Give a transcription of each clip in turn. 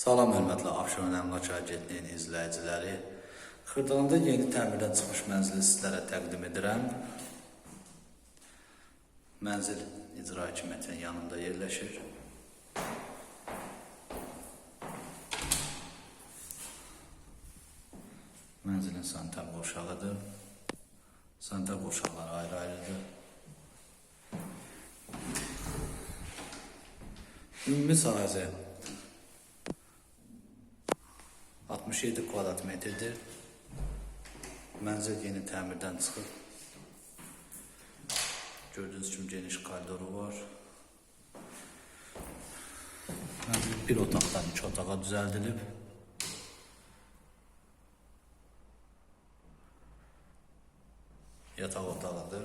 Salam hörmətli Abşeron Əmlak Agentliyinin izləyiciləri. Xırdalanda yeni təmirdən çıxmış mənzili sizlərə təqdim edirəm. Mənzil icra hakimiyyətinin yanında yerləşir. Mənzilin sanitar qovşağıdır. Sanitar qovşaqları ayrı-ayrıdır. Ümumi sahəsi 67 kvadrat metrdir. Mənzil yeni təmirdən çıxıb. Gördüyünüz kimi geniş koridoru var. Bir otaqdan iki otağa düzəldilib. Yataq otağıdır.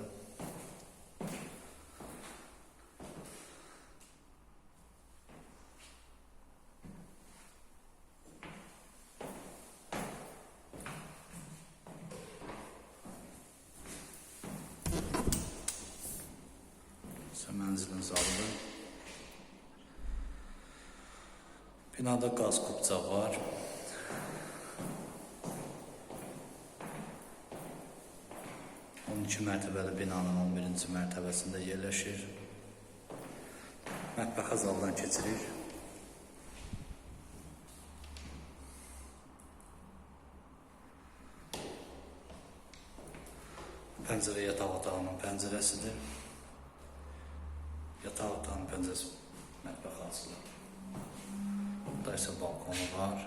İşte mənzilin zalıdır. Binada qaz kupça var. On iki mərtəbəli binanın 11-ci mərtəbəsində yerləşir. Mətbəxə zaldan keçirir. Pəncərə yataq otağının pəncərəsidir. Yataq otağının pəncərəsi mətbəxə açılır. Burada isə balkonu var.